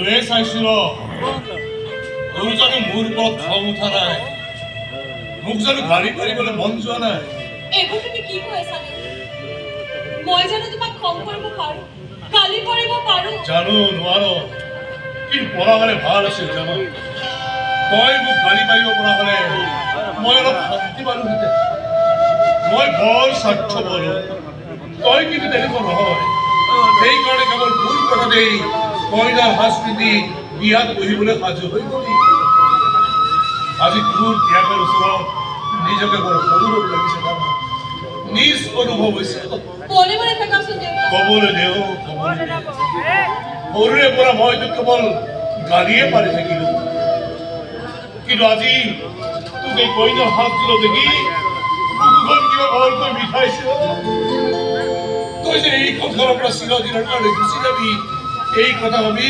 그래 살 싫어? 의자는 무릎 더못 하나요? 목자는 가리가리거려 먼저 하나요? এগো তুমি কি কয়ে জানো মই জানো তোমাক খং কৰিব পাৰো গালি পাৰিব পাৰো। জানো নোৱাৰো। কিন্তু পৰা হ'লে ভালো আছিল জানো। তই মোক গালি পাৰিব পৰা হ'লে মই অলপ শান্তি পালোহেঁতেন মই বৰ স্বাৰ্থপৰ। তই কিন্তু তেনেকুৱা নহয়। সেইকাৰণে কেৱল মোৰ কথাতেই সাজ পিন্ধি বিয়াত বহিবলৈ সাজু হৈ গলি আজি তোৰ ত্যাগৰ ওচৰত নিজকে বৰ সৰু লাগিছে নিজ অনুভৱ হৈছে ক'বলৈ দেও ক'বলৈ সৰুৰে পৰা মই তোক কেৱল গালিয়ে পাৰি থাকিলো। কিন্তু আজি তোক এই কইনা দিলো দেখি বুকুখন কিবা ভৰকৈ বিষাইছে তই যে এই কথাৰ পৰা চিৰদিনৰ কাৰণে গুচি যাবি এই কথা ভাবি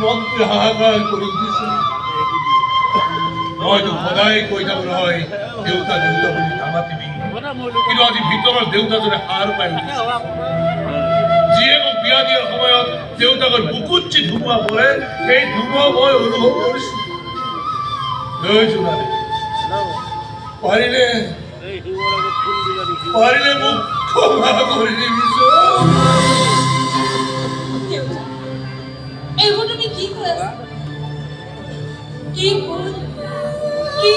মনটোৱে হাহাকাৰ কৰি উঠিছিল মই তোক সদায় কৈ থাকো নহয় দেউতা দেউতা বুলি নামাতিবি কিন্তু আজি ভিতৰৰ দেউতাজনে সাৰ পাই উঠিছে। জীয়েকক বিয়া দিয়াৰ সময়ত দেউতাকৰ বুকুত যি ধুমুহা পৰে, সেই ধুমুহা মই অনুভৱ কৰিছো। লৈ জোনালে পাৰিলে পাৰিলে মোক এইবোৰ তুমি কি কৈ আছা কি কি